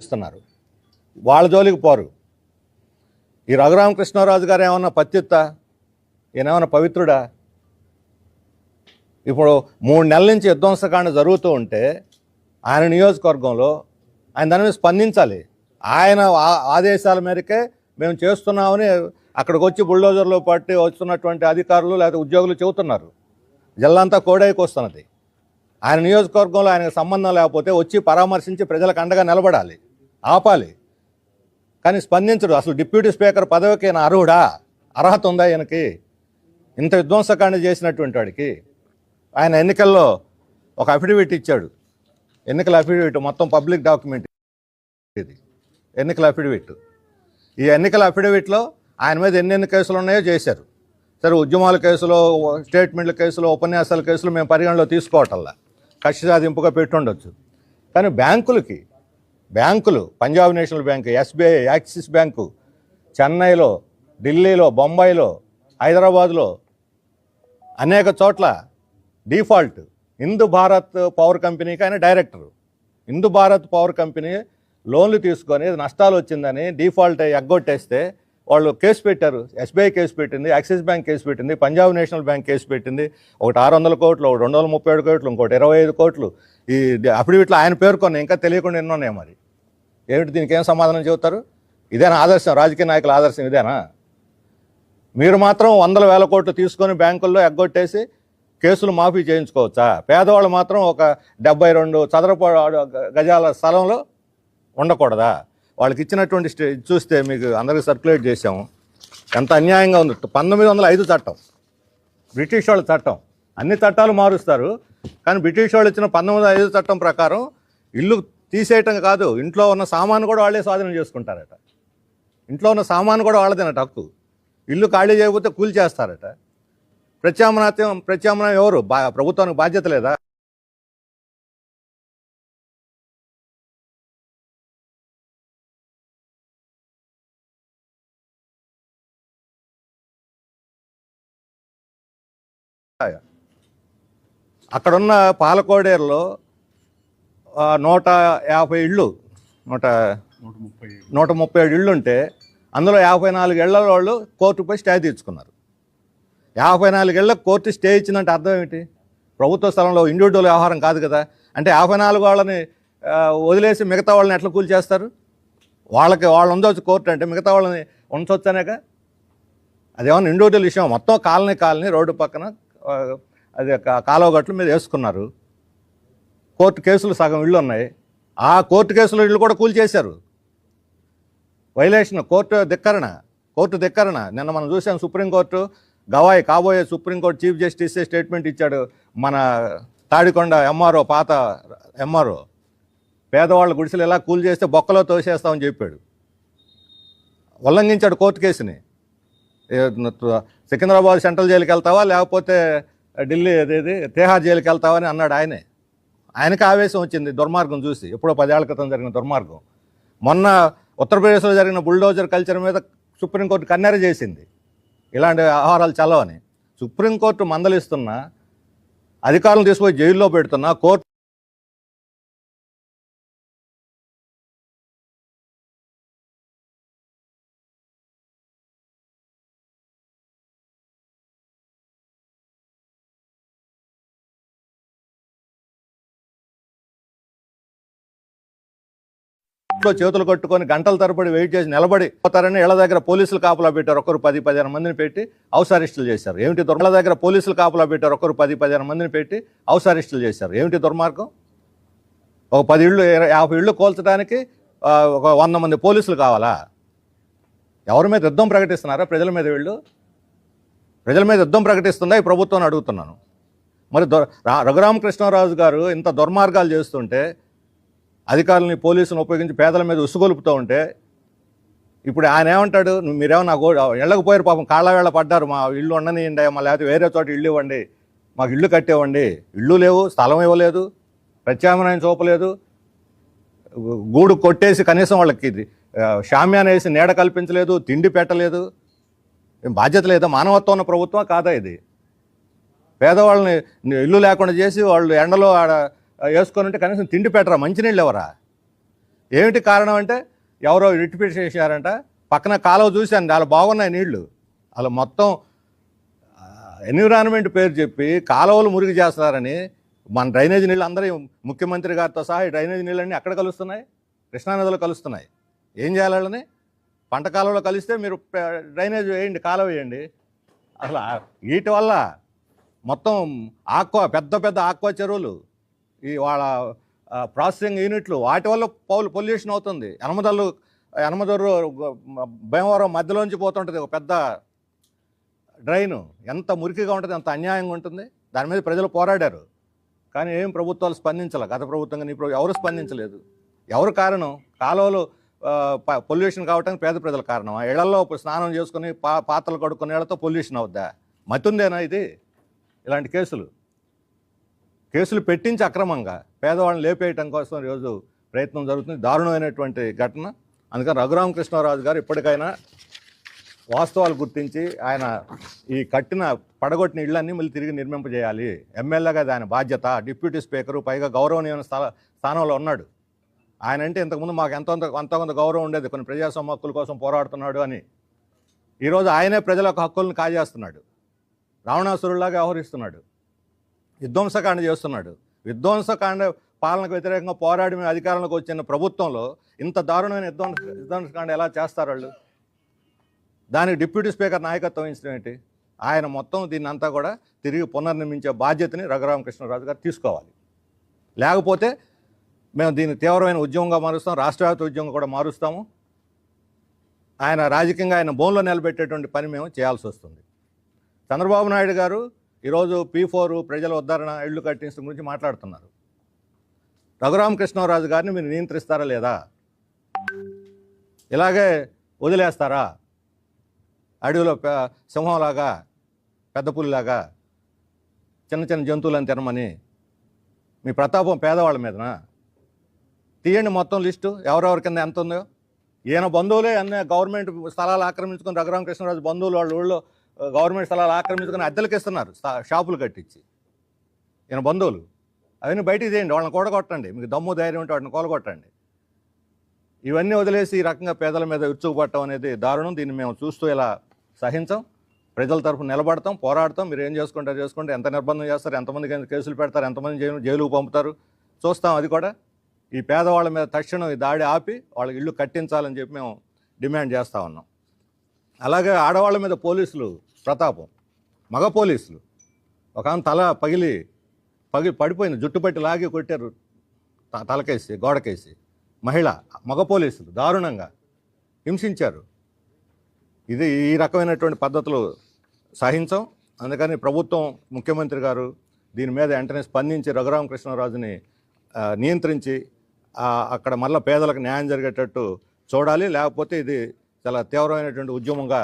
ఇస్తున్నారు వాళ్ళ జోలికి పోరు. ఈ రఘురామకృష్ణరాజు గారు ఏమన్నా పత్యుత్త? ఈయనేమన్నా పవిత్రుడా? ఇప్పుడు మూడు నెలల నుంచి విధ్వంసకాండ జరుగుతూ ఉంటే ఆయన నియోజకవర్గంలో ఆయన దాని మీద స్పందించాలి. ఆయన ఆ- ఆదేశాల మేరకే మేము చేస్తున్నామని అక్కడికి వచ్చి బుల్డోజర్లో పట్టి వస్తున్నటువంటి అధికారులు లేదా ఉద్యోగులు చెబుతున్నారు. జిల్లంతా కోడైకి వస్తున్నది. ఆయన నియోజకవర్గంలో ఆయనకు సంబంధం లేకపోతే వచ్చి పరామర్శించి ప్రజలకు అండగా నిలబడాలి. ఆపాలి. కానీ స్పందించడు. అసలు డిప్యూటీ స్పీకర్ పదవికి ఈయన అర్హుడా? అర్హత ఉందా ఈయనకి? ఇంత విధ్వంసకాండ చేసినటువంటి వాడికి ఆయన ఎన్నికల్లో ఒక అఫిడవిట్ ఇచ్చాడు. ఎన్నికల అఫిడవిట్ మొత్తం పబ్లిక్ డాక్యుమెంట్ ఇది. ఎన్నికల అఫిడవిట్ ఈ ఎన్నికల అఫిడవిట్లో ఆయన మీద ఎన్నెన్ని కేసులు ఉన్నాయో చేశారు. సరే ఉద్యమాల కేసులో స్టేట్మెంట్ల కేసులో ఉపన్యాసాల కేసులు మేము పరిగణలో తీసుకోవటంలా. కక్ష సాధింపుగా పెట్టుండొచ్చు. కానీ బ్యాంకులకి బ్యాంకులు Punjab National Bank SBI Axis Bank చెన్నైలో ఢిల్లీలో బొంబాయిలో హైదరాబాద్లో అనేక చోట్ల డిఫాల్ట్ హిందూ భారత్ పవర్ కంపెనీకి ఆయన director. Hindu Bharat Power company లోన్లు తీసుకొని నష్టాలు వచ్చిందని డిఫాల్ట్ ఎగ్గొట్టేస్తే వాళ్ళు కేసు పెట్టారు. ఎస్బీఐ కేసు పెట్టింది యాక్సిస్ బ్యాంక్ కేసు పెట్టింది పంజాబ్ నేషనల్ బ్యాంక్ కేసు పెట్టింది. ఒకటి ఆరు వందల కోట్లు ఒకటి రెండు వందల ముప్పై ఏడు కోట్లు ఇంకోటి ఇరవై ఐదు కోట్లు. ఈ అఫిడవిట్లు ఆయన పేర్కొని ఇంకా తెలియకుండా ఎన్నో ఉన్నాయి మరి. ఏమిటి దీనికి ఏం సమాధానం చెబుతారు? ఇదేనా ఆదర్శం? రాజకీయ నాయకుల ఆదర్శం ఇదేనా? మీరు మాత్రం వందల వేల కోట్లు తీసుకొని బ్యాంకుల్లో ఎగ్గొట్టేసి కేసులు మాఫీ చేయించుకోవచ్చా? పేదవాళ్ళు మాత్రం ఒక డెబ్బై రెండు చదరపు గజాల స్థలంలో ఉండకూడదా? వాళ్ళకి ఇచ్చినటువంటి స్టే చూస్తే మీకు అందరికీ సర్క్యులేట్ చేసాము ఎంత అన్యాయంగా ఉంది. పంతొమ్మిది వందల ఐదు చట్టం. బ్రిటిష్ వాళ్ళ చట్టం. అన్ని చట్టాలు మారుస్తారు. కానీ బ్రిటిష్ వాళ్ళు ఇచ్చిన పంతొమ్మిది వందల ఐదు చట్టం ప్రకారం ఇల్లు తీసేయటం కాదు. ఇంట్లో ఉన్న సామాను కూడా వాళ్ళే స్వాధీనం చేసుకుంటారట. ఇంట్లో ఉన్న సామాను కూడా వాళ్ళదేనట హక్కు. ఇల్లు ఖాళీ చేయకపోతే కూలి చేస్తారట ప్రత్యామ్నాయం ప్రత్యామ్నాయం ఎవరు? బా ప్రభుత్వానికి బాధ్యత లేదా? అక్కడున్న పాలకోడేరులో నూట యాభై ఇళ్ళు నూట నూట ముప్పై ఏడు ఇళ్ళు ఉంటే అందులో యాభై నాలుగు ఇళ్ళ వాళ్ళు కోర్టుపై స్టే తీర్చుకున్నారు. యాభై నాలుగు ఇళ్ళకు కోర్టు స్టే ఇచ్చిందంటే అర్థం ఏమిటి? ప్రభుత్వ స్థలంలో ఇండివిజువల్ వ్యవహారం కాదు కదా. అంటే యాభై నాలుగు వాళ్ళని వదిలేసి మిగతా వాళ్ళని ఎట్లా కూల్ చేస్తారు? వాళ్ళకి వాళ్ళు ఉండవచ్చు కోర్టు అంటే మిగతా వాళ్ళని ఉంచవచ్చనేగా అదేమన్నా ఇండివిజువల్ విషయం? మొత్తం కాలనీ కాలనీ రోడ్డు పక్కన అది కాలువగట్ల మీద వేసుకున్నారు. కోర్టు కేసులు సగం ఇళ్ళు ఉన్నాయి. ఆ కోర్టు కేసులు ఇళ్ళు కూడా కూల్ చేశారు. వైలేషన్ కోర్టు ధిక్కరణ కోర్టు ధిక్కరణ. నిన్న మనం చూసాం సుప్రీంకోర్టు గవాయి కాబోయే సుప్రీంకోర్టు చీఫ్ జస్టిస్ స్టేట్మెంట్ ఇచ్చాడు మన తాడికొండ ఎంఆర్ఓ పాత ఎంఆర్ఓ. పేదవాళ్ళ గుడిసెలు ఎలా కూల్ చేస్తే బొక్కలో తోసేస్తామని చెప్పాడు. ఉల్లంఘించాడు కోర్టు కేసుని. సికింద్రాబాద్ సెంట్రల్ జైలుకి వెళ్తావా? లేకపోతే ఢిల్లీ అదేది తేహార్ జైలుకి వెళ్తావా అని అన్నాడు ఆయనే. ఆయనకి ఆవేశం వచ్చింది దుర్మార్గం చూసి. ఎప్పుడో పదేళ్ళ క్రితం జరిగిన దుర్మార్గం. మొన్న ఉత్తరప్రదేశ్లో జరిగిన బుల్డోజర్ కల్చర్ మీద సుప్రీంకోర్టు కన్నెర చేసింది. ఇలాంటి ఆహారాలు చలవని సుప్రీంకోర్టు మందలిస్తున్నా అధికారులు తీసుకుపోయి జైల్లో పెడుతున్నా కోర్టు లో చేతులు కట్టుకొని గంటల తరబడి వెయిట్ చేసి నిలబడి పోతారని ఇళ్ళ దగ్గర పోలీసులు కాపలా పెట్టారు. ఒకరు పది పదిహేను మందిని పెట్టి హౌస్ చేశారు. ఏమిటి దుర్మల దగ్గర పోలీసులు కాపలా పెట్టారు. ఒకరు పది పదిహేను మందిని పెట్టి హౌస్ చేశారు. ఏమిటి దుర్మార్గం? ఒక పది ఇళ్ళు యాభై ఇళ్ళు కోల్చడానికి ఒక వంద మంది పోలీసులు కావాలా? ఎవరి మీద యుద్ధం ప్రకటిస్తున్నారా? ప్రజల మీద వీళ్ళు? ప్రజల మీద యుద్ధం ప్రకటిస్తుందా? ఈ ప్రభుత్వాన్ని అడుగుతున్నాను. మరి దొ రా- రఘురామకృష్ణరాజు గారు ఇంత దుర్మార్గాలు చేస్తుంటే అధికారులని పోలీసులను ఉపయోగించి పేదల మీద ఉసుగొలుపుతూ ఉంటే ఇప్పుడు ఆయన ఏమంటాడు? మీరేమో మీరేమన్నా గో పాపం కాళ్ళ వేళ పడ్డారు. మా ఇల్లు ఉండనియండి మా లేకపోతే వేరే చోట ఇల్లు ఇవ్వండి. మాకు ఇల్లు కట్టేవ్వండి. ఇల్లు లేవు స్థలం ఇవ్వలేదు ప్రత్యామ్నాయం చూపలేదు. గూడు కొట్టేసి కనీసం వాళ్ళకి ఇది, షామ్యాన వేసి నీడ కల్పించలేదు తిండి పెట్టలేదు. ఏం బాధ్యత లేదా? మానవత్వం ఉన్న ప్రభుత్వం కాదా ఇది? పేదవాళ్ళని ఇల్లు లేకుండా చేసి వాళ్ళు ఎండలో ఆడ వేసుకొని ఉంటే కనీసం తిండి పెట్టరా? మంచినీళ్ళు ఎవరా ఏమిటి కారణం అంటే ఎవరో రిటిపీట్ చేశారంట పక్కన కాలువ చూశాను చాలా బాగున్నాయి నీళ్ళు. అలా మొత్తం ఎన్విరాన్మెంట్ పేరు చెప్పి కాలువలు మురిగి చేస్తారని మన డ్రైనేజ్ నీళ్ళు అందరూ ముఖ్యమంత్రి గారితో సహా ఈ డ్రైనేజ్ నీళ్ళన్నీ ఎక్కడ కలుస్తున్నాయి? కృష్ణానదిలో కలుస్తున్నాయి. ఏం చేయాలి వాళ్ళని? పంట కాలువలో కలిస్తే మీరు డ్రైనేజ్ వేయండి కాలువ వేయండి. అసలు వీటి వల్ల మొత్తం ఆక్వా పెద్ద పెద్ద ఆక్వా చెరువులు ఈ వాళ్ళ ప్రాసెసింగ్ యూనిట్లు వాటి వల్ల పౌలు పొల్యూషన్ అవుతుంది. ఎనమదల్లు ఎనమదొర్రు భీమవరం మధ్యలోంచి పోతుంటుంది ఒక పెద్ద డ్రైను. ఎంత మురికిగా ఉంటుంది ఎంత అన్యాయంగా ఉంటుంది దాని మీద ప్రజలు పోరాడారు. కానీ ఏం ప్రభుత్వాలు స్పందించాలి. గత ప్రభుత్వం కానీ ఎవరు స్పందించలేదు. ఎవరు కారణం? కాలువలు పొల్యూషన్ కావడానికి పేద ప్రజల కారణం ఆ ఇళ్ళలో స్నానం చేసుకుని పా పాత్రలు కడుక్కునే ఇళ్ళతో పొల్యూషన్ అవుద్దా? మతుందేనా ఇది? ఇలాంటి కేసులు. కేసులు పెట్టించి అక్రమంగా పేదవాళ్ళని లేపేయటం కోసం ఈరోజు ప్రయత్నం జరుగుతుంది. దారుణమైనటువంటి ఘటన. అందుకని రఘురామకృష్ణరాజు గారు ఇప్పటికైనా వాస్తవాలు గుర్తించి ఆయన ఈ కట్టిన పడగొట్టిన ఇళ్ళన్నీ మళ్ళీ తిరిగి నిర్మింపజేయాలి ఎమ్మెల్యేగా దాని బాధ్యత. డిప్యూటీ స్పీకరు పైగా గౌరవనీయమైన స్థల స్థానంలో ఉన్నాడు. ఆయన అంటే ఇంతకుముందు మాకు ఎంతో అంత కొంత గౌరవం ఉండేది. కొన్ని ప్రజాస్వామ్య హక్కుల కోసం పోరాడుతున్నాడు అని. ఈరోజు ఆయనే ప్రజల హక్కులను కాజేస్తున్నాడు. రావణాసురులాగా వ్యవహరిస్తున్నాడు. విధ్వంసకాండ చేస్తున్నాడు. విధ్వంసకాండ పాలనకు వ్యతిరేకంగా పోరాడి మేము అధికారంలోకి వచ్చిన ప్రభుత్వంలో ఇంత దారుణమైన విధ్వంస విధ్వంసకాండ ఎలా చేస్తారు వాళ్ళు? దానికి డిప్యూటీ స్పీకర్ నాయకత్వం వహించడం ఏంటి? ఆయన మొత్తం దీన్ని అంతా కూడా తిరిగి పునర్నిర్మించే బాధ్యతని రఘురామకృష్ణరాజు గారు తీసుకోవాలి. లేకపోతే మేము దీన్ని తీవ్రమైన ఉద్యమంగా మారుస్తాం రాష్ట్రవ్యాప్త ఉద్యమంగా కూడా మారుస్తాము. ఆయన రాజకీయంగా ఆయన బోన్లో నిలబెట్టేటువంటి పని మేము చేయాల్సి వస్తుంది. చంద్రబాబు నాయుడు గారు ఈరోజు పీ ఫోర్ ప్రజల ఉద్ధరణ ఇళ్ళు కట్టించడం గురించి మాట్లాడుతున్నారు. రఘురామకృష్ణరాజు గారిని మీరు నియంత్రిస్తారా లేదా? ఇలాగే వదిలేస్తారా? అడవిలో సింహంలాగా పెద్ద పులిలాగా చిన్న చిన్న జంతువులను తినమని మీ ప్రతాపం పేదవాళ్ళ మీదన? తీయండి మొత్తం లిస్టు. ఎవరెవరి కింద ఎంత ఉందో. ఈయన బంధువులే అన్నీ గవర్నమెంట్ స్థలాలు ఆక్రమించుకుని రఘురామకృష్ణరాజు బంధువులు వాళ్ళ ఊళ్ళో గవర్నమెంట్ స్థలాలు ఆక్రమించుకుని అద్దెలకు ఇస్తున్నారు షాపులు కట్టించి. ఈయన బంధువులు. అవన్నీ బయటికి తీయండి వాళ్ళని కూడగొట్టండి. మీకు దమ్ము ధైర్యం ఉంటే వాటిని కూలగొట్టండి. ఇవన్నీ వదిలేసి ఈ రకంగా పేదల మీద విరుచుకుపట్టడం అనేది దారుణం. దీన్ని మేము చూస్తూ ఇలా సహించం. ప్రజల తరఫున నిలబడతాం పోరాడతాం. మీరు ఏం చేసుకుంటారు చేసుకుంటే ఎంత నిర్బంధం చేస్తారు ఎంతమందికి కేసులు పెడతారు ఎంతమంది జైలు జైలుకు పంపుతారు. చూస్తాం అది కూడా. ఈ పేదవాళ్ళ మీద తక్షణం ఈ దాడి ఆపి వాళ్ళకి ఇల్లు కట్టించాలని చెప్పి మేము డిమాండ్ చేస్తూ ఉన్నాం. అలాగే ఆడవాళ్ళ మీద పోలీసులు ప్రతాపం. మగ పోలీసులు. ఒక ఆమె తల పగిలి పగిలి పడిపోయింది. జుట్టు పట్టి లాగి కొట్టారు. త- తలకేసి గోడకేసి. మహిళ మగ పోలీసులు దారుణంగా హింసించారు. ఇది ఈ రకమైనటువంటి పద్ధతులు సహించం. అందుకని ప్రభుత్వం ముఖ్యమంత్రి గారు దీని మీద వెంటనే స్పందించి రఘురామకృష్ణరాజుని నియంత్రించి అక్కడ మళ్ళీ పేదలకు న్యాయం జరిగేటట్టు చూడాలి. లేకపోతే ఇది చాలా తీవ్రమైనటువంటి ఉద్యమంగా